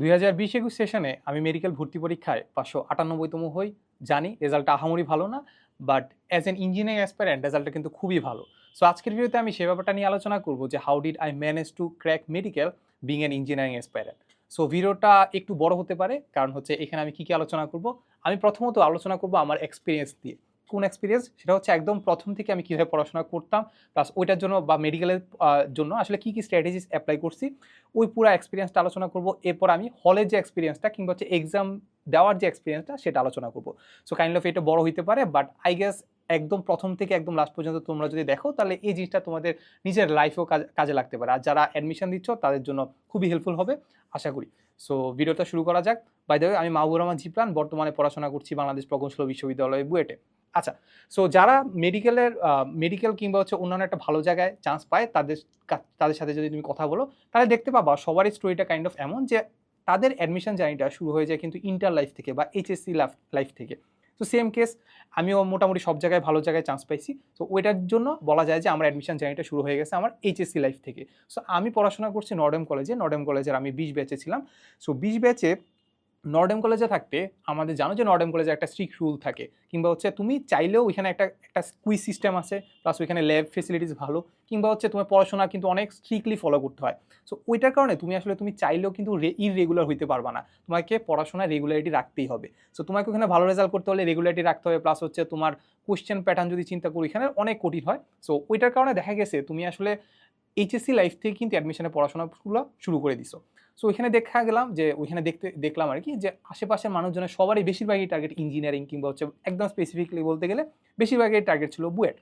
দুই হাজার বিশ একুশ সেশনে আমি মেডিকেল ভর্তি পরীক্ষায় পাঁচশো আটানব্বইতম হই। জানি রেজাল্টটা আহামরি ভালো না, but as an engineering aspirant রেজাল্টটা কিন্তু খুবই ভালো। সো আজকের ভিডিওতে আমি সে ব্যাপারটা নিয়ে আলোচনা করব যে how did I manage to crack medical being an engineering aspirant so ভিডিওটা একটু বড় হতে পারে, কারণ হচ্ছে এখানে আমি কী কী আলোচনা করব? আমি প্রথমত আলোচনা করব আমার এক্সপিরিয়েন্স দিয়ে। কোন এক্সপিরিয়েন্স সেটা হচ্ছে একদম প্রথম থেকে আমি কীভাবে পড়াশোনা করতাম প্লাস ওইটার জন্য বা মেডিকেলের জন্য আসলে কী কী স্ট্র্যাটেজিস অ্যাপ্লাই করছি, ওই পুরো এক্সপিরিয়েন্সটা আলোচনা করব। এরপর আমি হলের যে এক্সপিরিয়েন্সটা কিংবা হচ্ছে এক্সাম দেওয়ার যে এক্সপিরিয়েন্সটা সেটা আলোচনা করব। সো কাইন্ড অফ এটা বড় হইতে পারে বাট আই গেস একদম প্রথম থেকে একদম লাস্ট পর্যন্ত তোমরা যদি দেখো, তাহলে এই জিনিসটা তোমাদের নিজের লাইফেও কাজে লাগতে পারে। আর যারা অ্যাডমিশন দিচ্ছ, তাদের জন্য খুবই হেল্পফুল হবে, আশা করি। সো ভিডিওটা শুরু করা যাক। বাই দ্য আমি মাহবুর রহমান জিপ্রান, বর্তমানে পড়াশোনা করছি বাংলাদেশ প্রকৌশল বিশ্ববিদ্যালয় বুয়েটে। আচ্ছা সো যারা মেডিকেলের মেডিকেল কিংবা হচ্ছে অন্যান্য একটা ভালো জায়গায় চান্স পায়, তাদের তাদের সাথে যদি তুমি কথা বলো, তাহলে দেখতে পাবা সবারই স্টোরিটা কাইন্ড অফ এমন যে তাদের অ্যাডমিশন জার্নিটা শুরু হয়ে যায় কিন্তু ইন্টার লাইফ থেকে বা এইচএসসি লাইফ থেকে। তো সেম কেস আমিও মোটামুটি সব জায়গায় ভালো জায়গায় চান্স পাইছি। তো ওইটার জন্য বলা যায় যে আমার অ্যাডমিশন জার্নিটা শুরু হয়ে গেছে আমার এইচএসসি লাইফ থেকে। সো আমি পড়াশোনা করছি নর্ডেম কলেজে নর্ডেম কলেজের আমি বিশ ব্যাচে ছিলাম। সো বিশ ব্যাচে নর্ডেম কলেজে থাকতে আমাদের জানো যে নর্ডেম কলেজে একটা স্ট্রিক্ট রুল থাকে, কিংবা হচ্ছে তুমি চাইলেও ওইখানে একটা একটা কুইজ সিস্টেম আছে প্লাস ওইখানে ল্যাব ফেসিলিটিস ভালো, কিংবা হচ্ছে তোমার পড়াশোনা কিন্তু অনেক স্ট্রিক্টলি ফলো করতে হয়। সো ওইটার কারণে তুমি আসলে, তুমি চাইলেও কিন্তু ইরেগুলার হইতে পারবা না। তোমাকে পড়াশোনায় রেগুলারিটি রাখতেই হবে। সো তোমাকে ওখানে ভালো রেজাল্ট করতে হলে রেগুলারিটি রাখতে হবে প্লাস হচ্ছে তোমার কোশ্চেন প্যাটার্ন যদি চিন্তা করি, এখানে অনেক কঠিন হয়। সো ওইটার কারণে দেখা গেছে তুমি আসলে এইচএসসি লাইফ থেকে কিন্তু অ্যাডমিশনের পড়াশোনাগুলো শুরু করে দিছো। সো ওইখানে দেখা গেলাম যে, ওইখানে দেখতে, দেখলাম আর কি যে, আশেপাশের মানুষজনের সবারই বেশিরভাগই টার্গেট ইঞ্জিনিয়ারিং কিংবা হচ্ছে একদম স্পেসিফিকলি বলতে গেলে বেশিরভাগই টার্গেট ছিল বুয়েট।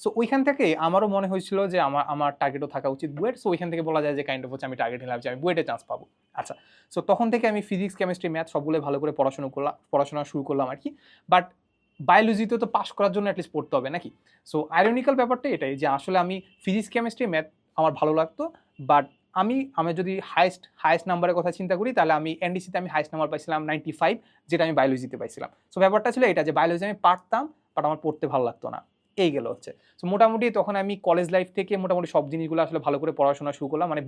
সো ওইখান থেকে আমারও মনে হয়েছিল যে, আমার আমার টার্গেটও থাকা উচিত বুয়েট। সো ওইখান থেকে বলা যায় যে কাইন্ড অফ হচ্ছে আমি টার্গেট নিলাম যে, আমি বুয়েটে চান্স পাবো। আচ্ছা সো তখন থেকে আমি ফিজিক্স কেমিস্ট্রি ম্যাথ সবগুলো ভালো করে পড়াশোনা করলাম, পড়াশোনা শুরু করলাম আর কি বাট বায়োলজিতে তো পাশ করার জন্য অ্যাটলিস্ট পড়তে হবে নাকি? সো আইরনিক্যাল ব্যাপারটা এটাই যে, আসলে আমি ফিজিক্স কেমিস্ট্রি ম্যাথ আমার ভালো লাগতো বাট আমি আমি যদি হাইস্ট হাইস্ট নাম্বারের কথা চিন্তা করি, তাহলে আমি এনডিসিতে আমি হাইস্ট নাম্বার পাইছিলাম নাইনটি ফাইভ যেটা আমি বায়োলজিতে পাইছিলাম। সো ব্যাপারটা ছিল এটা যে বায়োলজি আমি পারতাম বাট আমার পড়তে ভালো লাগতো না। এই গেল হচ্ছে। সো মোটামুটি তখন আমি কলেজ লাইফ থেকে মোটামুটি সব জিনিসগুলো আসলে ভালো করে পড়াশোনা শুরু করলাম মানে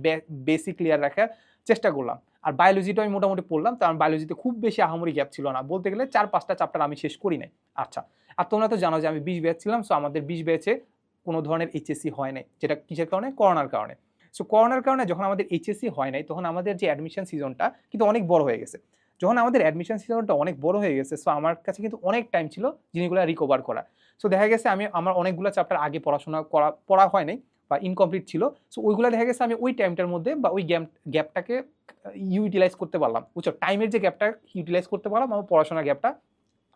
বেসিক ক্লিয়ার রাখার চেষ্টা করলাম। আর বায়োলজিটা আমি মোটামুটি পড়লাম, কারণ বায়োলজিতে খুব বেশি আহামরি গ্যাপ ছিল না। বলতে গেলে চার, পাঁচটা চ্যাপ্টার আমি শেষ করি নাই। আচ্ছা আর তোমরা তো জানো যে আমি বিশ ব্যাচ ছিলাম সো আমাদের বিশ ব্যাচে কোনো ধরনের এইচএসসি হয় নাই, যেটা কিসের কারণে? করোনার কারণে। সো করোনার কারণে যখন আমাদের এইচএসসি হয় নাই, তখন আমাদের যে অ্যাডমিশন সিজনটা কিন্তু অনেক বড় হয়ে গেছে। যখন আমাদের অ্যাডমিশন সিজনটা অনেক বড় হয়ে গেছে সো আমার কাছে কিন্তু অনেক টাইম ছিল জিনিসগুলো রিকভার করা। সো দেখা গেছে আমি আমার অনেকগুলো চ্যাপ্টার আগে পড়াশোনা করা, পড়া হয় নাই বা ইনকমপ্লিট ছিল। সো ওইগুলো দেখা গেছে আমি ওই টাইমটার মধ্যে বা ওই গ্যাপ গ্যাপটাকে ইউটিলাইজ করতে পারলাম। বুঝছ? টাইমের যে গ্যাপটা ইউটিলাইজ করতে পারলাম আমার পড়াশোনার গ্যাপটা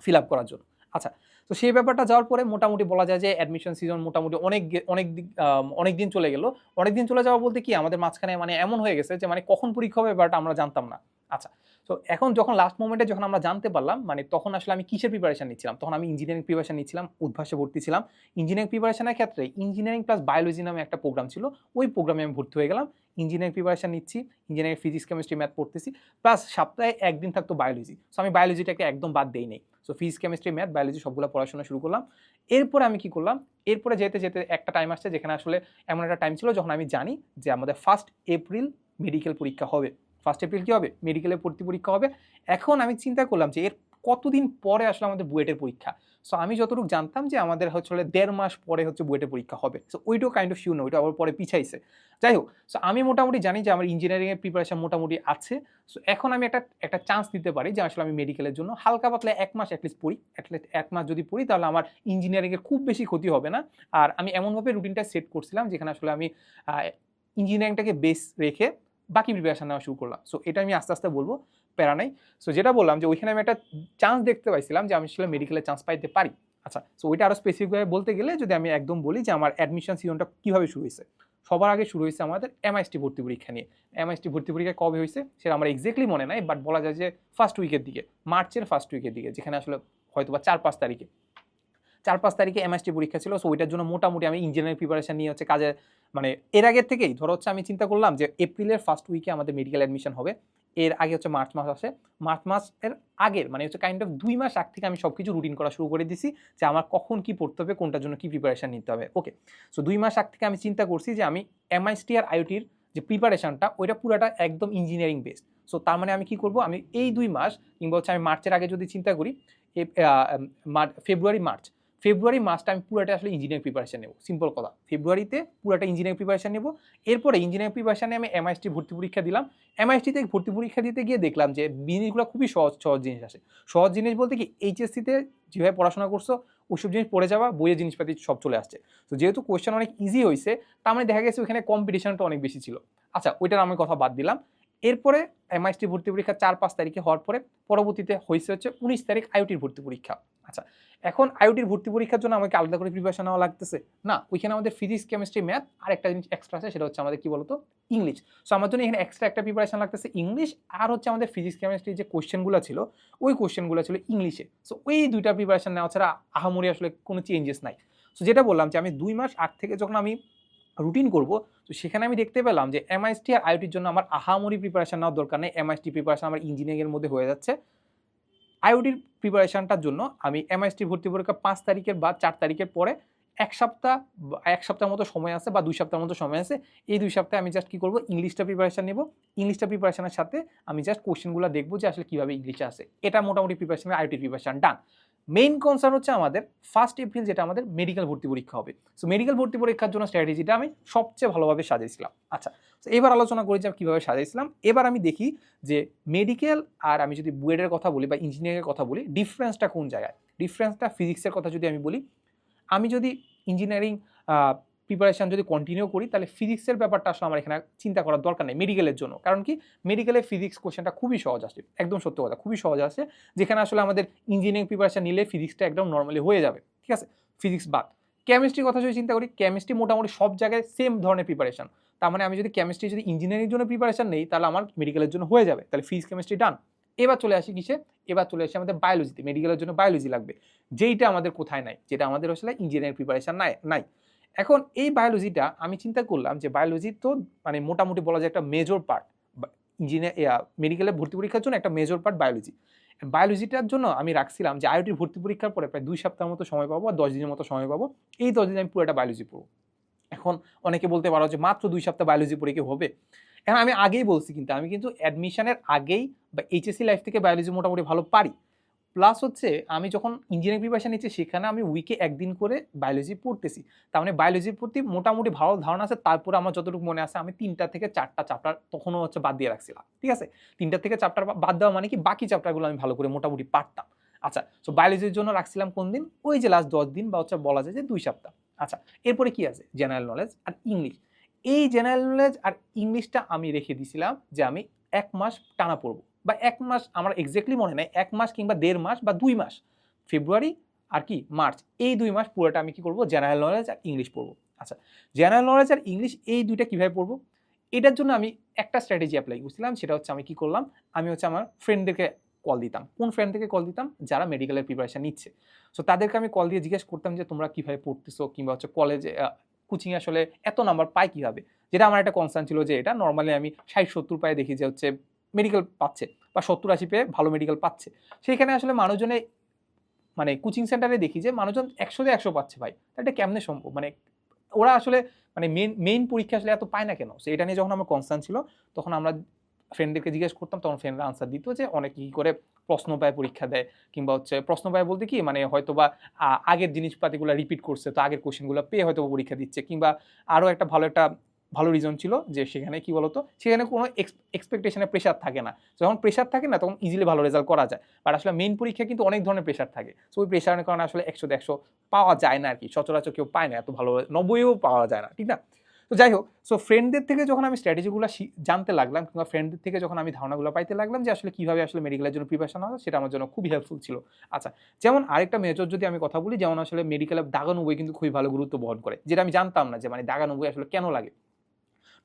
ফিল আপ করার জন্য। আচ্ছা তো সেই ব্যাপারটা যাওয়ার পরে মোটামুটি বলা যায় যে অ্যাডমিশন সিজন মোটামুটি অনেক অনেক অনেক দিন চলে গেল। অনেক দিন চলে যাওয়া বলতে কি আমাদের মাঝখানে মানে এমন হয়ে গেছে যে মানে কখন পরীক্ষা হবে ব্যাপারটা আমরা জানতাম না। আচ্ছা তো এখন যখন লাস্ট মোমেন্টে যখন আমরা জানতে পারলাম মানে তখন আসলে আমি কিসের প্রিপারেশন নিচ্ছিলাম? তখন আমি ইঞ্জিনিয়ারিং প্রিপারেশন নিচ্ছিলাম, উদ্ভাসে ভর্তি ছিলাম। ইঞ্জিনিয়ারিং প্রিপারেশনের ক্ষেত্রে ইঞ্জিনিয়ারিং প্লাস বায়োলজি নামে একটা প্রোগ্রাম ছিল, ওই প্রোগ্রামে আমি ভর্তি হয়ে গেলাম। ইঞ্জিনিয়ারিং প্রিপারেশন নিচ্ছি ইঞ্জিনিয়ারিং ফিজিক্স কেমিস্ট্রি ম্যাথ পড়তেছি প্লাস সপ্তাহে একদিন থাকতো বায়োলজি সো আমি বায়োলজিটাকে একদম বাদ দেই নেই। So physics chemistry math biology সবগুলো পড়াশোনা শুরু করলাম। এরপরে আমি কি করলাম? এরপরে যেতে যেতে একটা টাইম আসছে যেখানে আসলে এমন একটা টাইম ছিল যখন আমি জানি যে আমাদের ফার্স্ট এপ্রিল মেডিকেল পরীক্ষা হবে। ফার্স্ট এপ্রিল কী হবে? মেডিকেলের ভর্তি পরীক্ষা হবে। এখন আমি চিন্তা করলাম যে এর কতদিন পরে আসলে আমাদের বুয়েটের পরীক্ষা? সো আমি যতটুকু জানতাম যে আমাদের হচ্ছে দেড় মাস পরে হচ্ছে বুয়েটের পরীক্ষা হবে। সো ওইটাও কাইন্ড অফ শিওর না, ওইটা আবার পরে পিছাইছে। যাই হোক সো আমি মোটামুটি জানি যে আমার ইঞ্জিনিয়ারিংয়ের প্রিপারেশন মোটামুটি আছে। সো এখন আমি একটা একটা চান্স দিতে পারি যে আসলে আমি মেডিকেলের জন্য হালকা পাতলা এক মাস অ্যাটলিস্ট পড়ি। অ্যাটলিস্ট এক মাস যদি পড়ি তাহলে আমার ইঞ্জিনিয়ারিংয়ের খুব বেশি ক্ষতি হবে না। আর আমি এমনভাবে রুটিনটা সেট করছিলাম যেখানে আসলে আমি ইঞ্জিনিয়ারিংটাকে বেস রেখে বাকি প্রিপারেশন নেওয়া শুরু করলাম। সো এটা আমি আস্তে আস্তে বলব। প্যারা নাই। সো যেটা বললাম যে ওইখানে আমি একটা চান্স দেখতে পাইছিলাম যে আমি আসলে মেডিকেলের চান্স পাইতে পারি। আচ্ছা সো ওইটা আরও স্পেসিফিকভাবে বলতে গেলে যদি আমি একদম বলি যে আমার অ্যাডমিশন সিজনটা কীভাবে শুরু হয়েছে? সবার আগে শুরু হয়েছে আমাদের এমআইএসটি ভর্তি পরীক্ষা নিয়ে। এমআইএসটি ভর্তি পরীক্ষা কবে হয়েছে সেটা আমার এক্স্যাক্টলি মনে নাই বাট বলা যায় যে ফার্স্ট উইকের দিকে, মার্চের ফার্স্ট উইকের দিকে, যেখানে আসলে হয়তো বা চার পাঁচ তারিখে চার পাঁচ তারিখে এমএসটি পরীক্ষা ছিল সো ওইটার জন্য মোটামুটি আমি ইঞ্জিনিয়ারিং প্রিপারেশন নিয়ে হচ্ছে কাজে মানে এর আগের থেকেই ধরো হচ্ছে আমি চিন্তা করলাম যে এপ্রিলের ফার্স্ট উইকে আমাদের মেডিকেল অ্যাডমিশন হবে। এর আগে হচ্ছে মার্চ মাস আসে। মার্চ মাসের আগের মানে হচ্ছে কাইন্ড অফ দুই মাস আগ থেকে আমি সব কিছু রুটিন করা শুরু করে দিছি যে আমার কখন কি পড়তে হবে, কোনটার জন্য কি প্রিপারেশন নিতে হবে। ওকে সো দুই মাস আগ থেকে আমি চিন্তা করছি যে আমি এমআইএসটি আর আইওটির যে প্রিপারেশনটা ওইটা পুরাটা একদম ইঞ্জিনিয়ারিং বেসড সো তার মানে আমি কি করব, আমি এই দুই মাস কিংবা হচ্ছে আমি মার্চের আগে যদি চিন্তা করি ফেব্রুয়ারি মার্চ ফেব্রুয়ারি মাসটা আমি পুরোটা আসলে ইঞ্জিনিয়ারিং প্রিপারেশন নেব। সিম্পল কথা। ফেব্রুয়ারিতে পুরোটা ইঞ্জিনিয়ারিং প্রিপারেশন নেব। এরপরে ইঞ্জিনিয়ারিং প্রিপারেশানে আমি এমআইএসটি ভর্তি পরীক্ষা দিলাম। এমআইএসটিতে ভর্তি পরীক্ষা দিতে গিয়ে দেখলাম যে জিনিসগুলো খুবই সহজ সহজ জিনিস আসে। সহজ জিনিস বলতে কি এইচএসসিতে যেভাবে পড়াশোনা করছ, ওইসব জিনিস পড়ে যাওয়া বইয়ের জিনিসপাতি সব চলে আসছে। তো যেহেতু কোয়েশ্চেন অনেক ইজি হয়েছে তার মানে দেখা গেছে ওখানে কম্পিটিশনটা অনেক বেশি ছিল। আচ্ছা ওইটার আমি কথা বাদ দিলাম। এরপরে এমআইএসটি ভর্তি পরীক্ষা চার পাঁচ তারিখে হওয়ার পরে পরবর্তীতে হয়েছে হচ্ছে উনিশ তারিখ আইওটির ভর্তি পরীক্ষা। আচ্ছা এখন আইওটির ভর্তি পরীক্ষার জন্য আমাকে আলাদা করে প্রিপারেশন নেওয়া লাগতেছে। না, ওইখানে আমাদের ফিজিক্স কেমিস্ট্রি ম্যাথ আর একটা জিনিস এক্সট্রা আছে, সেটা হচ্ছে আমাদের কি বলতো? ইংলিশ সো আমার জন্য এখানে এক্সট্রা একটা প্রিপারেশন লাগতেছে ইংলিশ আর হচ্ছে আমাদের ফিজিক্স কেমিস্ট্রি যে কোশ্চেনগুলো ছিল, ওই কোশ্চেনগুলো ছিল ইংলিশে সো ওই দুইটা প্রিপারেশন নেওয়া ছাড়া আহামরি আসলে কোনো চেঞ্জেস নাই। সো যেটা বললাম যে আমি দুই মাস আগ থেকে যখন আমি রুটিন করব, তো সেখানে আমি দেখতে পেলাম যে এমআইএসটি আর আইওটির জন্য আমার আহামরি প্রিপারেশন নেওয়ার দরকার নেই। এমআইএসটি প্রিপারেশন আমার ইঞ্জিনিয়ারিংয়ের মধ্যে হয়ে যাচ্ছে। আইওটির প্রিপারেশানটার জন্য আমি এমআইএসটি ভর্তি পরীক্ষা পাঁচ তারিখের বা চার তারিখের পরে এক সপ্তাহ এক সপ্তাহের মতো সময় আছে বা দুই সপ্তাহের মতো সময় আছে। এই দুই সপ্তাহে আমি জাস্ট কী করব? ইংলিশটা প্রিপারেশান নেব। ইংলিশটা প্রিপারেশনের সাথে আমি জাস্ট কোশ্চেনগুলো দেখব যে আসলে কীভাবে ইংলিশে আসে এটা মোটামুটি preparation IOT preparation done main concern হচ্ছে আমাদের ফার্স্ট এপ্রিল যেটা আমাদের মেডিকেল ভর্তি পরীক্ষা হবে। সো মেডিকেল ভর্তি পরীক্ষার জন্য স্ট্র্যাটেজিটা আমি সবচেয়ে ভালোভাবে সাজিয়েছিলাম। আচ্ছা তো এবার আলোচনা করি যে আমি কীভাবে সাজিয়েছিলাম। এবার আমি দেখি যে মেডিকেল আর আমি যদি বুয়েডের কথা বলি বা ইঞ্জিনিয়ারিংয়ের কথা বলি ডিফারেন্সটা কোন জায়গায়? ডিফারেন্সটা ফিজিক্সের কথা যদি আমি বলি, আমি যদি ইঞ্জিনিয়ারিং প্রিপারেশন যদি কন্টিনিউ করি, তাহলে ফিজিক্সের ব্যাপারটা আসলে আমার এখানে চিন্তা করার দরকার নেই মেডিকেলের জন্য। কারণ কি? মেডিকেলে ফিজিক্স কোশ্চেনটা খুবই সহজ আসে একদম সত্য কথা, খুবই সহজ আসে যেখানে আসলে আমাদের ইঞ্জিনিয়ারিং প্রিপারেশন নিলে ফিজিক্সটা একদম নর্মালি হয়ে যাবে, ঠিক আছে? ফিজিক্স বাদ। কেমিস্ট্রির কথা যদি চিন্তা করি কেমিস্ট্রি মোটামুটি সব জায়গায় সেম ধরনের প্রিপারেশন তার মানে আমি যদি কেমিস্ট্রি যদি ইঞ্জিনিয়ারিং জন্য প্রিপারেশন নেই, তাহলে আমার মেডিকেলের জন্য হয়ে যাবে, তাহলে ফিজিক্স কেমিস্ট্রি ডান এবার চলে আসি কিসে? এবার চলে আসি আমাদের বায়োলজিতে মেডিকেলের জন্য বায়োলজি লাগবে। যেইটা আমাদের কোথায় নাই, যেটা আমাদের আসলে ইঞ্জিনিয়ারিং প্রিপারেশন নাই নাই। এখন এই বায়োলজিটা আমি চিন্তা করলাম যে বায়োলজি তো মানে মোটামুটি বলা যায় একটা মেজর পার্ট ইঞ্জিনিয়ার মেডিকেলে ভর্তি পরীক্ষার জন্য একটা মেজর পার্ট বায়োলজি বায়োলজিটার জন্য আমি রাখছিলাম যে আইওটির ভর্তি পরীক্ষার পরে প্রায় দুই সপ্তাহের মতো সময় পাবো আর দশ দিনের মতো সময় পাবো। এই দশ দিন আমি পুরোটা বায়োলজি পড়ব। এখন অনেকে বলতে পারো যে মাত্র দুই সপ্তাহ বায়োলজি পড়ে হবে? এখন আমি আগেই বলছি কিন্তু আমি কিন্তু অ্যাডমিশনের আগেই বা এইচএসসি লাইফ থেকে বায়োলজি মোটামুটি ভালো পারি। প্লাস হচ্ছে, আমি যখন ইঞ্জিনিয়ারিং প্রিপারেশন নিচ্ছি, সেখানে আমি উইকে একদিন করে বায়োলজি পড়তেছি। তার মানে বায়োলজির প্রতি মোটামুটি ভালো ধারণা আছে, তারপরে আমার যতটুকু মনে আছে, আমি তিনটা থেকে চারটা চ্যাপ্টার তখনও হচ্ছে বাদ দিয়ে রাখছিলাম। ঠিক আছে? তিনটা থেকে চ্যাপ্টার বাদ দেওয়া মানে কি, বাকি চ্যাপ্টারগুলো আমি ভালো করে মোটামুটি পারতাম। আচ্ছা সো বায়োলজির জন্য রাখছিলাম কোন দিন? ওই যে লাস্ট দশ দিন বা হচ্ছে বলা যায় যে দুই সপ্তাহ। আচ্ছা এরপরে কি আছে? জেনারেল নলেজ আর ইংলিশ এই জেনারেল নলেজ আর ইংলিশটা আমি রেখে দিছিলাম যে আমি এক মাস টানা পড়ব। বা এক মাস আমার এক্স্যাক্টলি মনে নেই, এক মাস কিংবা দেড় মাস বা দুই মাস ফেব্রুয়ারি আর কি মার্চ এই দুই মাস পুরোটা আমি কি করব? জেনারেল নলেজ আর ইংলিশ পড়ব। আচ্ছা জেনারেল নলেজ আর ইংলিশ এই দুইটা কীভাবে পড়ব? এটার জন্য আমি একটা স্ট্র্যাটেজি অ্যাপ্লাই করছিলাম, সেটা হচ্ছে আমি কি করলাম? আমি হচ্ছে আমার ফ্রেন্ডদেরকে কল দিতাম। কোন ফ্রেন্ডদেরকে কল দিতাম? যারা মেডিকেলের প্রিপারেশান নিচ্ছে। সো তাদেরকে আমি কল দিয়ে জিজ্ঞেস করতাম যে, তোমরা কীভাবে পড়তেছো? কিংবা হচ্ছে কলেজে কোচিং আসলে এত নাম্বার পায় কীভাবে? যেটা আমার একটা কনসার্ন ছিল যে, এটা নর্মালি আমি ষাট সত্তর পায়ে দেখি যে, হচ্ছে মেডিকেল পাচ্ছে বা সত্তর আশি পেয়ে ভালো মেডিকেল পাচ্ছে। সেইখানে আসলে মানুষজনে মানে কোচিং সেন্টারে দেখি যে মানুষজন একশোতে একশো পাচ্ছে ভাই। এটা কেমনে সম্ভব? মানে ওরা আসলে মানে মেন মেইন পরীক্ষা আসলে এত পায় না কেন? সো এটা নিয়ে যখন আমার কনসার্ন ছিল, তখন আমরা ফ্রেন্ডদেরকে জিজ্ঞেস করতাম, তখন ফ্রেন্ডরা আনসার দিত যে অনেক কী করে প্রশ্ন পায়, পরীক্ষা দেয়। কিংবা হচ্ছে প্রশ্ন পায় বলতে কি মানে হয়তো বা আগের জিনিসপাতিগুলো রিপিট করছে, তো আগের কোশ্চেনগুলো পেয়ে হয়তো পরীক্ষা দিচ্ছে। কিংবা আরও একটা ভালো একটা ভালো রিজন ছিল যে সেখানে কি বলতো? সেখানে কোনো এক্সপেকটেশনে প্রেশার থাকে না। যখন প্রেশার থাকে না, তখন ইজিলি ভালো রেজাল্ট করা যায়। বাট আসলে মেন পরীক্ষা কিন্তু অনেক ধরনের প্রেশার থাকে। সো ওই প্রেশারের কারণে আসলে একশো একশো পাওয়া যায় না আর কি সচরাচর কেউ পায় না, এত ভালো নব্বইও পাওয়া যায় না, ঠিক না? তো যাই হোক সো ফ্রেন্ডদের থেকে যখন আমি স্ট্র্যাটেজিগুলো জানতে লাগলাম কিংবা ফ্রেন্ডদের থেকে যখন আমি ধারণাগুলো পাইতে লাগলাম যে আসলে কীভাবে আসলে মেডিকেলের জন্য প্রিপারেশন হয় সেটা আমার জন্য খুবই হেল্পফুল ছিল। আচ্ছা যেমন আরেকটা মেজর যদি আমি কথা বলি, যেমন আসলে মেডিকেলের দাগানো বই কিন্তু খুবই ভালো গুরুত্ব বহন করে। যেটা আমি জানতাম না যে মানে দাগানো বই আসলে কেন লাগে।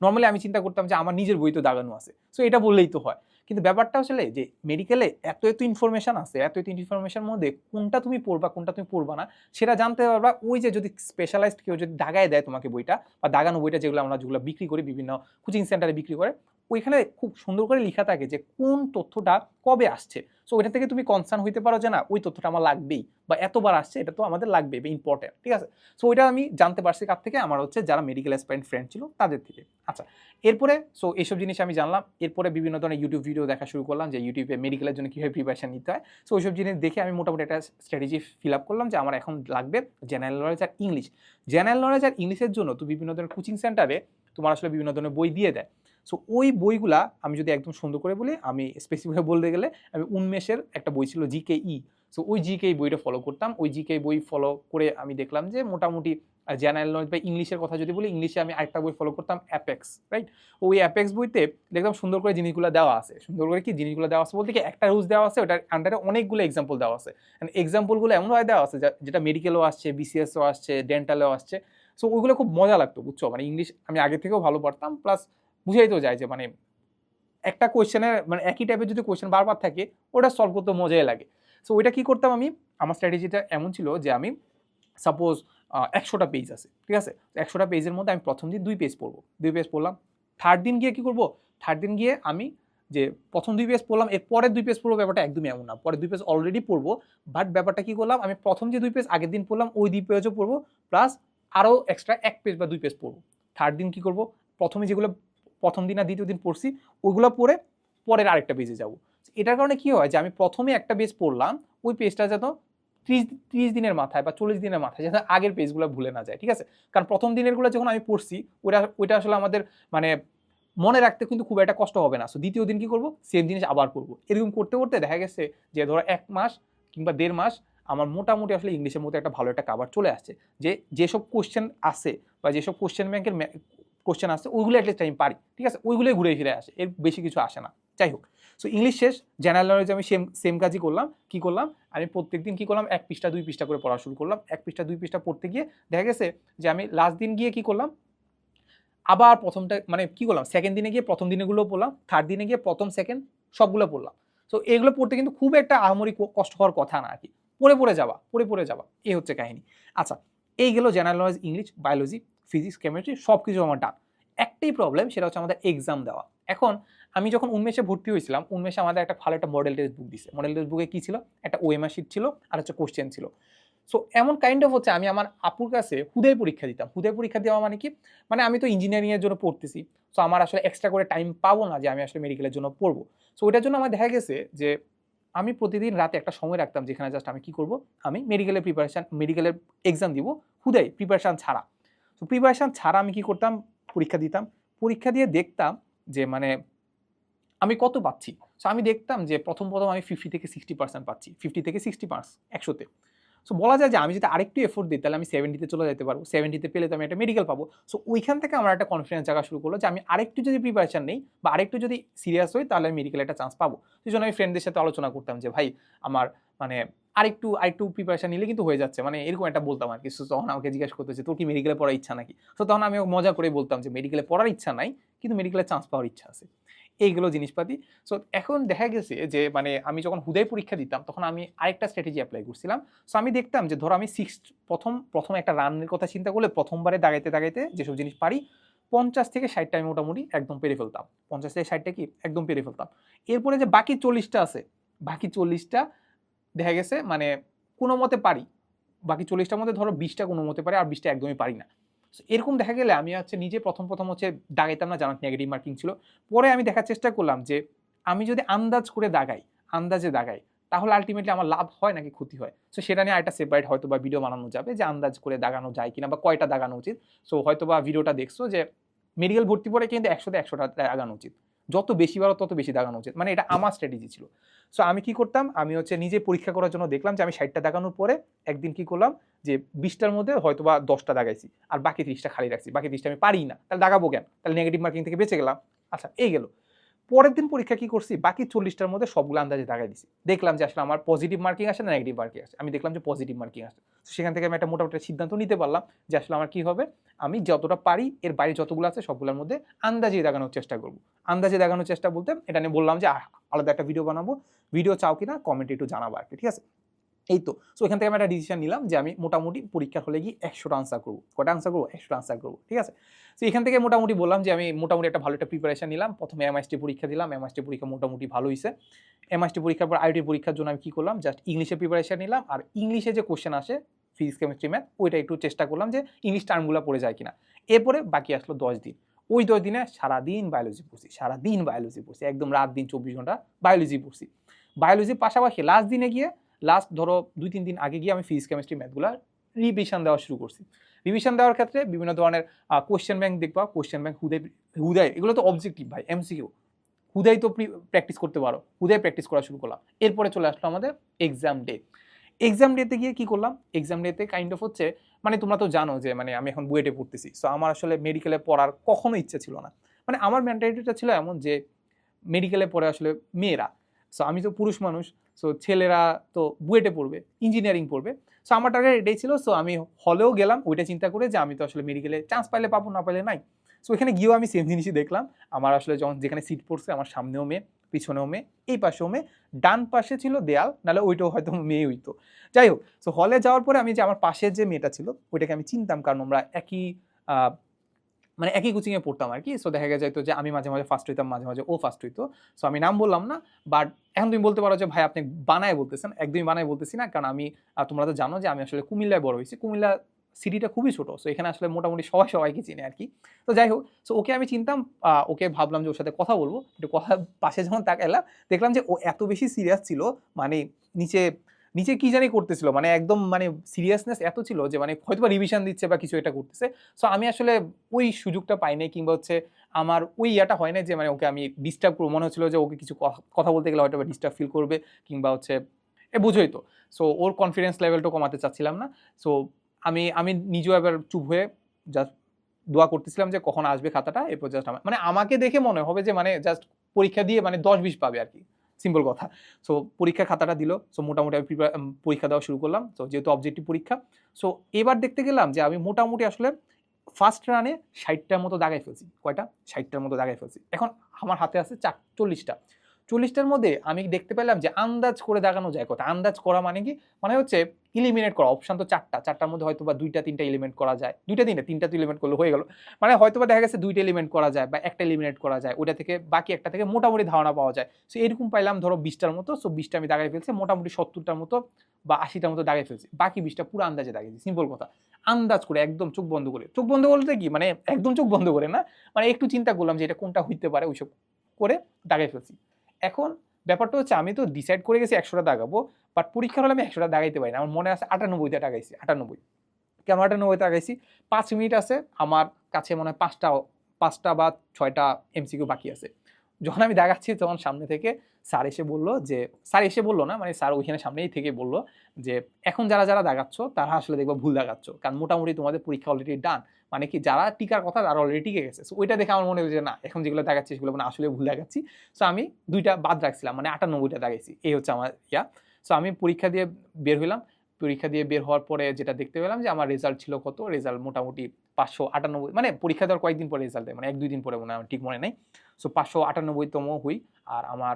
নর্মালি আমি চিন্তা করতাম যে আমার নিজের বই তো দাগানো আছে। সো এটা বললেই তো হয়। কিন্তু ব্যাপারটা আসলে যে মেডিকেলে এত এত ইনফরমেশান আছে, এত এত ইনফরমেশন মধ্যে কোনটা তুমি পড়বা, কোনটা তুমি পড়বা না, সেটা জানতে পারবা ওই যে যদি স্পেশালাইজড কেউ যদি দাগায় দেয় তোমাকে বইটা বা দাগানো বইটা যেগুলো আমরা যেগুলো বিক্রি করি বিভিন্ন কোচিং সেন্টারে বিক্রি করে ওইখানে খুব সুন্দর করে লেখা থাকে যে কোন তথ্যটা কবে আসছে। সো ওইটা থেকে তুমি কনসার্ন হইতে পারো যে না, ওই তথ্যটা আমার লাগবেই বা এতবার আসছে, এটা তো আমাদের লাগবে ইম্পর্টেন্ট ঠিক আছে? সো ওইটা আমি জানতে পারছি কার থেকে, আমার হচ্ছে যারা মেডিকেল অ্যাসপারেন্ট ফ্রেন্ড ছিল তাদের থেকে। আচ্ছা এরপরে সো এইসব জিনিস আমি জানলাম, এরপরে বিভিন্ন ধরনের ইউটিউব ভিডিও দেখা শুরু করলাম যে ইউটিউবে মেডিকেলের জন্য কীভাবে প্রিপারেশন নিতে হয়। সো ওইসব জিনিস দেখে আমি মোটামুটি একটা স্ট্র্যাটেজি ফিল আপ করলাম যে আমার এখন লাগবে জেনারেল নলেজ আর ইংলিশ জেনারেল নলেজ আর ইংলিশের জন্য তো বিভিন্ন ধরনের কোচিং সেন্টারে তোমার আসলে বিভিন্ন ধরনের বই দিয়ে দেয়। সো ওই বইগুলা আমি যদি একদম সুন্দর করে বলি, আমি স্পেসিফিক বলতে গেলে আমি উন্মেষের একটা বই ছিল জিকে ই সো ওই জিকে বইটা ফলো করতাম। ওই জিকে বই ফলো করে আমি দেখলাম যে মোটামুটি জেনারেল নলেজ বা ইংলিশের কথা যদি বলি, ইংলিশে আমি আরেকটা বই ফলো করতাম অ্যাপেক্স রাইট ওই অ্যাপেক্স বইতে দেখলাম সুন্দর করে জিনিসগুলো দেওয়া আছে। সুন্দর করে কি জিনিসগুলো দেওয়া আছে বলতে কি, একটা রুলস দেওয়া আছে, ওটার আন্ডারে অনেকগুলো এক্সাম্পল দেওয়া আছে। এক্সাম্পলগুলো এমনভাবে দেওয়া আছে যেটা মেডিকেলও আসছে বিসিএসও আসছে ডেন্টালও আসছে। সো ওইগুলো খুব মজা লাগতো, বুঝছ? মানে ইংলিশ আমি আগে থেকেও ভালো পারতাম প্লাস বুঝাই তো যায় যে মানে একটা কোয়েশ্চেনের মানে একই টাইপের যদি কোয়েশ্চেন বারবার থাকে, ওটা সলভ করতে মজাই লাগে। সো ওইটা কি করতাম আমি? আমার স্ট্র্যাটেজিটা এমন ছিল যে আমি সাপোজ একশোটা পেজ আছে, ঠিক আছে? একশোটা পেজের মধ্যে আমি প্রথম দিন দুই পেজ পড়ব। দুই পেজ পড়লাম। থার্ড দিন গিয়ে কি করব? থার্ড দিন গিয়ে আমি যে প্রথম দুই পেজ পড়লাম, এর পরের দুই পেজ পড়ব ব্যাপারটা একদমই এমন না। পরের দুই পেজ অলরেডি পড়ব। বাট ব্যাপারটা কী করলাম? আমি প্রথম যে দুই পেজ আগের দিন পড়লাম, ওই দুই পেজও পড়ব। প্লাস আরও এক্সট্রা এক পেজ বা দুই পেজ পড়ব। থার্ড দিন কী করব? প্রথমে যেগুলো প্রথম দিন আর দ্বিতীয় দিন পড়ছি, ওইগুলো পড়ে পরের আরেকটা পেজে যাব। এটার কারণে কি হয় যে, আমি প্রথমে একটা পেজ পড়লাম, ওই পেজটা যেন ত্রিশ ত্রিশ দিনের মাথায় বা চল্লিশ দিনের মাথায় যাতে আগের পেজগুলো ভুলে না যায়, ঠিক আছে? কারণ প্রথম দিনেরগুলো যখন আমি পড়ছি ওটা ওইটা আসলে আমাদের মানে মনে রাখতে কিন্তু খুব একটা কষ্ট হবে না। সো দ্বিতীয় দিন কি করব? সেম জিনিস আবার করব এরকম করতে করতে দেখা গেছে যে, ধরো এক মাস কিংবা দেড় মাস আমার মোটামুটি আসলে ইংলিশের মধ্যে একটা ভালো একটা কাবার চলে আসছে। যে, যেসব কোশ্চেন আছে বা যেসব কোশ্চেন ব্যাংকের কোশ্চেন আসছে, ওইগুলো অ্যাটলিস্ট আমি পারি, ঠিক আছে? ওইগুলোই ঘুরে ফিরে আসে, এর বেশি কিছু আসে না। যাই হোক সো ইংলিশ শেষ জেনারেল নলেজ আমি সেম সেম কাজই করলাম। কি করলাম? আমি প্রত্যেকদিন কী করলাম? এক পৃষ্ঠা, দুই পৃষ্ঠা করে পড়া শুরু করলাম। এক পৃষ্ঠা, দুই পৃষ্ঠা পড়তে গিয়ে দেখা গেছে যে আমি লাস্ট দিন গিয়ে কি করলাম? আবার প্রথমটা মানে কি করলাম? সেকেন্ড দিনে গিয়ে প্রথম দিনেগুলো পড়লাম থার্ড দিনে গিয়ে প্রথম সেকেন্ড সবগুলো পড়লাম। সো এগুলো পড়তে কিন্তু খুব একটা আহামরি কষ্ট হওয়ার কথা না আর কি পড়ে পড়ে যাওয়া, পড়ে পড়ে যাওয়া এই হচ্ছে কাহিনী। আচ্ছা এই গেল general knowledge English biology physics chemistry সব কিছু আমার ডান একটাই প্রবলেম সেটা হচ্ছে আমাদের এক্সাম দেওয়া। এখন আমি যখন উন্মেষে ভর্তি হয়েছিলাম, উন্মেষে আমাদের একটা ভালো একটা মডেল টেস্ট বুক দিছে। মডেল টেস্ট বুকে কী ছিল? একটা ওএমআর শিট ছিল আর হচ্ছে কোশ্চেন ছিল। সো এমন কাইন্ড অফ হচ্ছে, আমি আমার আপুর কাছে হুদয় পরীক্ষা দিতাম। হুদয় পরীক্ষা দেওয়া মানে কি? মানে আমি তো ইঞ্জিনিয়ারিংয়ের জন্য পড়তেছি। সো আমার আসলে এক্সট্রা করে টাইম পাবো না যে আমি আসলে মেডিকেলের জন্য পড়ব। সো ওইটার জন্য আমার দেখা গেছে যে আমি প্রতিদিন রাতে একটা সময় রাখতাম যেখানে জাস্ট আমি কি করব? আমি মেডিকেলের প্রিপারেশান মেডিকেলের এক্সাম দিব। হুদাই প্রিপারেশান ছাড়া। তো প্রিপারেশান ছাড়া আমি কি করতাম? পরীক্ষা দিতাম। পরীক্ষা দিয়ে দেখতাম যে মানে আমি কত পাচ্ছি? সো আমি দেখতাম যে, প্রথম প্রথম আমি ফিফটি থেকে সিক্সটি পার্সেন্ট পাচ্ছি। ফিফটি থেকে সিক্সটি পার্সেন্ট একশোতে। সো বলা যায় যে, আমি যদি আরেকটু এফোর্ট দিই, তাহলে আমি সেভেন্টিতে চলে যেতে পারব। সেভেন্টিতে পেলে তো আমি একটা মেডিকেল পাবো। সো ওইখান থেকে আমার একটা কনফিডেন্স জায়গা শুরু করল যে, আমি আরেকটু যদি প্রিপারেশান নেই বা আরেকটু যদি সিরিয়াস হই, তাহলে আমি মেডিকেল একটা চান্স পাবো। সেই জন্য আমি ফ্রেন্ডদের সাথে আলোচনা করতাম যে, ভাই, আমার মানে আরেকটু আরেকটু প্রিপারেশন নিলে কিন্তু হয়ে যাচ্ছে। মানে এরকম একটা বলতাম আর কি তখন আমাকে জিজ্ঞেস করতেছে তোর কি মেডিকেলে পড়ার ইচ্ছা নাকি? তো তখন আমি মজা করে বলতাম যে মেডিকেলে পড়ার ইচ্ছা নাই, কিন্তু মেডিকেলে চান্স পাওয়ার ইচ্ছা আছে। এইগুলো জিনিসপাতি। সো এখন দেখা গেছে যে মানে আমি যখন হুদয় পরীক্ষা দিতাম, তখন আমি আরেকটা স্ট্র্যাটেজি অ্যাপ্লাই করছিলাম। সো আমি দেখতাম যে, ধরো আমি সিক্স প্রথম প্রথম একটা রানের কথা চিন্তা করলে প্রথমবারে দাগাইতে দাগাইতে যেসব জিনিস পারি, পঞ্চাশ থেকে ষাটটা আমি মোটামুটি একদম পেরে ফেলতাম। পঞ্চাশ থেকে ষাটটা কি? একদম পেরে ফেলতাম। এরপরে যে বাকি চল্লিশটা আছে, বাকি চল্লিশটা দেখা গেছে মানে কোনো মতে পারি। বাকি চল্লিশটার মধ্যে ধরো বিশটা কোনো মতে পারে, আর বিশটা একদমই পারি না। এরকম দেখা গেলে আমি হচ্ছে নিজে প্রথম প্রথম হচ্ছে দাগাইতাম না জানার নেগেটিভ মার্কিং ছিল। পরে আমি দেখার চেষ্টা করলাম যে, আমি যদি আন্দাজ করে দাগাই, আন্দাজে দাগাই, তাহলে আলটিমেটলি আমার লাভ হয় নাকি ক্ষতি হয়? সো সেটা নিয়ে একটা সেপারেট হয়তো বা ভিডিও বানানো যাবে যে আন্দাজ করে দাগানো যায় কিনা বা কয়টা দাগানো উচিত। সো হয়তো বা ভিডিওটা দেখছ যে মেডিকেল ভর্তি পরে কিন্তু একশোতে একশোটা দাগানো উচিত। যত বেশি বাড়ো তত বেশি দাগানো উচিত। মানে এটা আমার স্ট্র্যাটেজি ছিল। সো আমি কি করতাম? আমি হচ্ছে নিজে পরীক্ষা করার জন্য দেখলাম যে আমি ষাটটা দাগানোর পরে একদিন কি করলাম যে বিশটার মধ্যে হয়তো বা দশটা দাগাইছি আর বাকি ত্রিশটা খালি রাখছি। বাকি ত্রিশটা আমি পারি না। তাহলে দাগাবো কেন? তাহলে নেগেটিভ মার্কিং থেকে বেঁচে গেলাম। আচ্ছা এই গেল। পরের দিন পরীক্ষা কি করছি? বাকি চল্লিশটার মধ্যে সবগুলো আন্দাজে দাগাই দিছি। দেখলাম যে আসলে আমার পজিটিভ মার্কিং আসে না নেগেটিভ মার্কিং আসে। আমি দেখলাম যে পজিটিভ মার্কিং আসে। সেখান থেকে আমি একটা মোটামুটি সিদ্ধান্ত নিতে পারলাম যে আসলে আমার কি হবে? আমি যতটা পারি, এর বাইরে যতগুলো আছে সবগুলোর মধ্যে আন্দাজে দাগানোর চেষ্টা করব। আন্দাজে দাগানোর চেষ্টা বলতে, এটা নিয়ে বললাম যে আলাদা একটা ভিডিও বানাবো। ভিডিও চাও কিনা? কমেন্টে একটু জানাব আর কি ঠিক আছে? এই তো। সো এখান থেকে আমি একটা ডিসিশন নিলাম যে আমি মোটামুটি পরীক্ষার হলে গিয়ে একশোটা আনসার করব। কটা আনসার করব? একশোটা আনসার করব, ঠিক আছে? তো এখান থেকে মোটামুটি বললাম যে আমি মোটামুটি একটা ভালো একটা প্রিপারেশন নিলাম। প্রথমে এমআইএসটি পরীক্ষা দিলাম। এমআইএসটি পরীক্ষা মোটামুটি ভালো হয়েছে এমআইএসটি পরীক্ষার পর আইটি পরীক্ষার জন্য আমি কী করলাম? জাস্ট ইংলিশে প্রিপারেশন নিলাম। আর ইংলিশে যে কোশ্চেন আসে ফিজিক্স কেমিস্ট্রি ম্যাথ ওইটা একটু চেষ্টা করলাম যে ইংলিশ টার্মগুলো পড়ে যায় কিনা। এরপরে বাকি আসলো দশ দিন। ওই দশ দিনে সারাদিন বায়োলজি পড়ছি, সারাদিন বায়োলজি পড়ছি। একদম রাত দিন চব্বিশ ঘণ্টা বায়োলজি পড়ছি। বায়োলজির পাশাপাশি লাস্ট দিনে গিয়ে লাস্ট ধরো দুই তিন দিন আগে গিয়ে আমি ফিজিক্স কেমিস্ট্রি ম্যাথগুলো রিভিশন দেওয়া শুরু করছি। রিভিশন দেওয়ার ক্ষেত্রে বিভিন্ন ধরনের কোয়েশ্চেন ব্যাংক দেখবা কোশ্চেন ব্যাংক হুদাই হুদাই এগুলো তো অবজেক্টিভ ভাই এমসিকিউ হুদাই তো প্র্যাকটিস করতে পারো হুদাই প্র্যাকটিস করা শুরু করলাম। এরপরে চলে আসলো আমাদের এক্সাম ডে এক্সাম ডেতে গিয়ে কি করলাম? এক্সাম ডেতে কাইন্ড অফ হচ্ছে মানে তোমরা তো জানো যে মানে আমি এখন বুয়েটে পড়তেছি সো আমার আসলে মেডিকেলে পড়ার কখনো ইচ্ছা ছিল না। মানে আমার মেন্টালিটিটা ছিল এমন যে মেডিকেলে পড়ে আসলে মেয়েরা সো আমি তো পুরুষ মানুষ সো ছেলেরা তো বুয়েটে পড়বে ইঞ্জিনিয়ারিং পড়বে। সো আমার টার্গেট এটাই ছিল সো আমি হলেও গেলাম, ওইটা চিন্তা করে যে আমি তো আসলে মেডিকেলে চান্স পাইলে পাবো, না পাইলে নাই। সো এখানে গিয়েও আমি সেম জিনিসই দেখলাম। আমার আসলে যখন যেখানে সিট পড়ছে, আমার সামনেও মেয়ে, পিছনেও মেয়ে, এই পাশেও মেয়ে, ডান পাশে ছিল দেয়াল, নাহলে ওইটাও হয়তো মেয়ে হইতো। যাই হোক সো হলে যাওয়ার পরে আমি যে আমার পাশের যে মেয়েটা ছিল, ওইটাকে আমি চিনতাম, কারণ আমরা একই মানে একই কোচিংয়ে পড়তাম আর কি। সো দেখা যেত যে আমি মাঝে মাঝে ফার্স্ট হইতাম, মাঝে মাঝে ও ফার্স্ট হইতো। সো আমি নাম বললাম না বাট এখন তুমি বলতে পারো যে, ভাই, আপনি বানায় বলতেছেন। একদমই বানায় বলতেছি না, কারণ আমি তোমরা তো জানো যে, আমি আসলে কুমিল্লায় বড় হয়েছি। কুমিল্লা সিটিটা খুবই ছোট সো এখানে আসলে মোটামুটি সবাই, সবাইকে চিনে আর কি। তো যাই হোক সো ওকে আমি চিনতাম ওকে ভাবলাম যে, ওর সাথে কথা বলব। একটু কথা, পাশে যখন তাকাইলাম, দেখলাম যে ও এত বেশি সিরিয়াস ছিল মানে নিচে নিচে কি জানি করতেছিল মানে একদম মানে সিরিয়াসনেস এত ছিল যে মানে হয়তো রিভিশন দিচ্ছে বা কিছু এটা করতেছে। সো আমি আসলে ওই সুযোগটা পাই নাই কিংবা হচ্ছে আমার ওই ইয়াটা হয় না যে মানে ওকে আমি ডিস্টার্ব করব। মনে হচ্ছিল যে ওকে কিছু কথা- বলতে গেলে হয়তো ডিস্টার্ব ফিল করবে কিংবা হচ্ছে এ বুঝোই তো। সো ওর কনফিডেন্স লেভেলটা কমাতে চাচ্ছিলাম না। সো আমি আমি নিজেও এবার চুপ হয়ে জাস্ট দোয়া করতেছিলাম যে কখন আসবে খাতাটা, এরপর জাস্ট আমার মানে আমাকে দেখে মনে হবে যে মানে জাস্ট পরীক্ষা দিয়ে মানে দশ বিশ পাবে আর কি। সিম্পল কথা। সো পরীক্ষা খাতাটা দিল। সো মোটামুটি আমি পরীক্ষা দেওয়া শুরু করলাম। তো যেহেতু অবজেক্টিভ পরীক্ষা। সো এবার দেখতে গেলাম যে আমি মোটামুটি আসলে ফার্স্ট রানে ষাটটার মতো দাগাই ফেলছি। কয়টা? ষাটটার মতো দাগাই ফেলছি। এখন আমার হাতে আছে চার চল্লিশটা চল্লিশটার মধ্যে আমি দেখতে পেলাম যে আন্দাজ করে দাগানো যায় কথা। আন্দাজ করা মানে কি? মানে হচ্ছে ইলিমিনেট করা। অপশন তো চারটা। চারটার মধ্যে হয়তো বা দুইটা, তিনটা এলিমেন্ট করা যায়। দুইটা, তিনটা তিনটা তো এলিমেন্ট করলে হয়ে গেল। মানে হয়তো বা দেখা গেছে দুইটা এলিমেন্ট করা যায় বা একটা এলিমিনেট করা যায়। ওটা থেকে বাকি একটা থেকে মোটামুটি ধারণা পাওয়া যায়। সো এরকম পাইলাম ধরো বিশটার মতো। সো বিশটা আমি দাগাই ফেলছি। মোটামুটি সত্তরটার মতো বা আশিটার মতো দাগাই ফেলছি। বাকি বিশটা পুরো আন্দাজে দাগিয়েছি সিম্পল কথা। আন্দাজ করে, একদম চোখ বন্ধ করে। চোখ বন্ধ বলতে কি? মানে একদম চোখ বন্ধ করে না। মানে একটু চিন্তা করলাম যে এটা কোনটা হইতে পারে, ওইসব করে দাগাই ফেলছি। এখন ব্যাপারটা হচ্ছে আমি তো ডিসাইড করে গেছি একশোটা দাগাবো বাট পরীক্ষার হলে আমি একশোটা দাগাইতে পারি না। আমার মনে আছে আটানব্বইটা টাকাইছি আটানব্বই। কেন আটানব্বইটা টাকাইছি পাঁচ মিনিট আছে, আমার কাছে মনে হয় পাঁচটা পাঁচটা বা ছয়টা এমসিকিউ বাকি আছে। যখন আমি দাগাচ্ছি তখন সামনে থেকে স্যার এসে বলল যে, স্যার এসে বলল না মানে স্যার ওইখানে সামনেই থেকে বলল যে, এখন যারা যারা দাগাচ্ছ, তারা আসলে দেখব ভুল দাগাচ্ছ, কারণ মোটামুটি তোমাদের পরীক্ষা অলরেডি ডান মানে কি যারা টিকার কথা তারা অলরেডি টিকে গেছে। সো ওইটা দেখে আমার মনে হয়েছে না, এখন যেগুলো দেখাচ্ছি সেগুলো মানে আসলে ভুল দেখাচ্ছি সো আমি দুইটা বাদ রাখছিলাম মানে আটানব্বইটা দেখাইছি এই হচ্ছে আমার ইয়া। সো আমি পরীক্ষা দিয়ে বের হইলাম, পরীক্ষা দিয়ে বের হওয়ার পরে যেটা দেখতে পেলাম যে, আমার রেজাল্ট ছিল কত? রেজাল্ট মোটামুটি পাঁচশো আটানব্বই মানে পরীক্ষা দেওয়ার কয়েকদিন পরে রেজাল্ট দেয় মানে এক দুই দিন পরে মনে হয় ঠিক মনে নেই। সো পাঁচশো আটানব্বইতম হই, আর আমার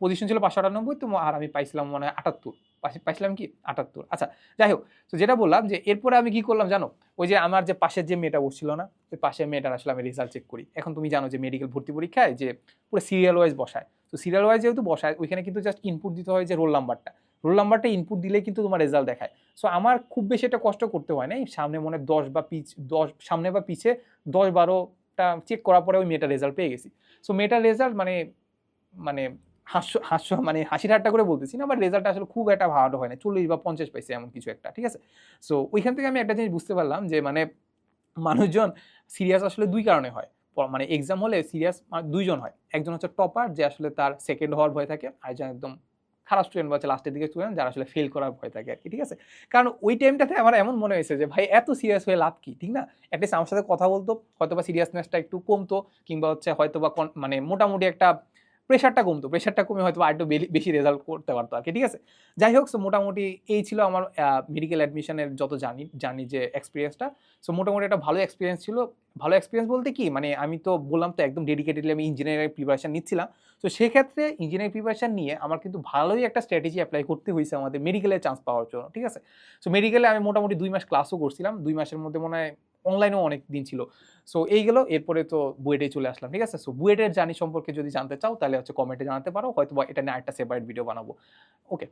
পজিশন ছিল পাঁচশো আটানব্বইতম আর আমি পাইছিলাম মনে হয় আটাত্তর। পাইছি- পাইছিলাম কি? আটাত্তর। আচ্ছা যাই হোক, তো যেটা বললাম যে এরপরে আমি কি করলাম জানো? ওই যে আমার যে পাশের যে মেয়েটা বসছিল না, ওই পাশের মেয়েটার আসলে আমি রেজাল্ট চেক করি। এখন তুমি জানো যে মেডিকেল ভর্তি পরীক্ষায় যে পুরো সিরিয়াল ওয়াইজ বসায়। তো সিরিয়াল ওয়াইজ যেহেতু বসায়, ওইখানে কিন্তু জাস্ট ইনপুট দিতে হয় যে রোল নাম্বারটা রোল নাম্বারটা ইনপুট দিলেই কিন্তু তোমার রেজাল্ট দেখায়। সো আমার খুব বেশি একটা কষ্ট করতে হয় নাই। সামনে মনে দশ বা পিছ দশ সামনে বা পিছে দশ বারোটা চেক করার পরে ওই মেয়েটার রেজাল্ট পেয়ে গেছি। সো মেয়েটার রেজাল্ট মানে মানে হাস্য হাস্য মানে হাসি ঠাট্টা করে বলতেছি না বাট রেজাল্ট আসলে খুব একটা ভালো হয় না। চল্লিশ বা পঞ্চাশ পাইছে এমন কিছু একটা, ঠিক আছে? সো ওইখান থেকে আমি একটা জিনিস বুঝতে পারলাম যে মানে মানুষজন সিরিয়াস আসলে দুই কারণে হয়। মানে এক্সাম হলে সিরিয়াস দুইজন হয়। একজন হচ্ছে টপার যে আসলে তার সেকেন্ড হওয়ার ভয় থাকে, আর একজন একদম খারাপ স্টুডেন্ট বা লাস্টের দিকে স্টুডেন্ট যারা আসলে ফেল করার ভয় থাকে আর কি, ঠিক আছে? কারণ ওই টাইমটাতে আমার এমন মনে হয়েছে যে, ভাই, এত সিরিয়াস হয়ে লাভ কি? ঠিক না? অ্যাটলিস্ট আমার সাথে কথা বলতো হয়তো বা সিরিয়াসনেসটা একটু কমতো, কিংবা হচ্ছে হয়তো বা মানে মোটামুটি একটা প্রেশারটা কমতো প্রেশারটা কমে হয়তো আরেকটু বেলি- বেশি রেজাল্ট করতে পারতো আর কি, ঠিক আছে? যাই হোক সো মোটামুটি এই ছিল আমার মেডিকেল অ্যাডমিশনের যত জানি জানি যে এক্সপিরিয়েন্সটা সো মোটামুটি একটা ভালো এক্সপিরিয়েন্স ছিল। ভালো এক্সপিরিয়েন্স বলতে কি মানে আমি তো বললাম তো একদম ডেডিকেটেডলি আমি ইঞ্জিনিয়ারিং প্রিপারেশান নিচ্ছিলাম। তো সেক্ষেত্রে ইঞ্জিনিয়ারিং প্রিপারেশান নিয়ে আমার কিন্তু ভালোই একটা স্ট্র্যাটেজি অ্যাপ্লাই করতে হয়েছে আমাদের মেডিকেলে চান্স পাওয়ার জন্য, ঠিক আছে? সো মেডিকেলে আমি মোটামুটি দুই মাস ক্লাসও করছিলাম। দুই মাসের মধ্যে মনে হয় অনলাইনেও অনেক দিন ছিল। সো এই গেলো, এরপরে তো বুয়েটে চলে আসলাম, ঠিক আছে? সো বুয়েটের জার্নি সম্পর্কে যদি জানতে চাও, তাহলে হচ্ছে কমেন্টে জানাতে পারো হয়তো বা এটা নিয়ে একটা সেপারেট ভিডিও বানাবো। ওকে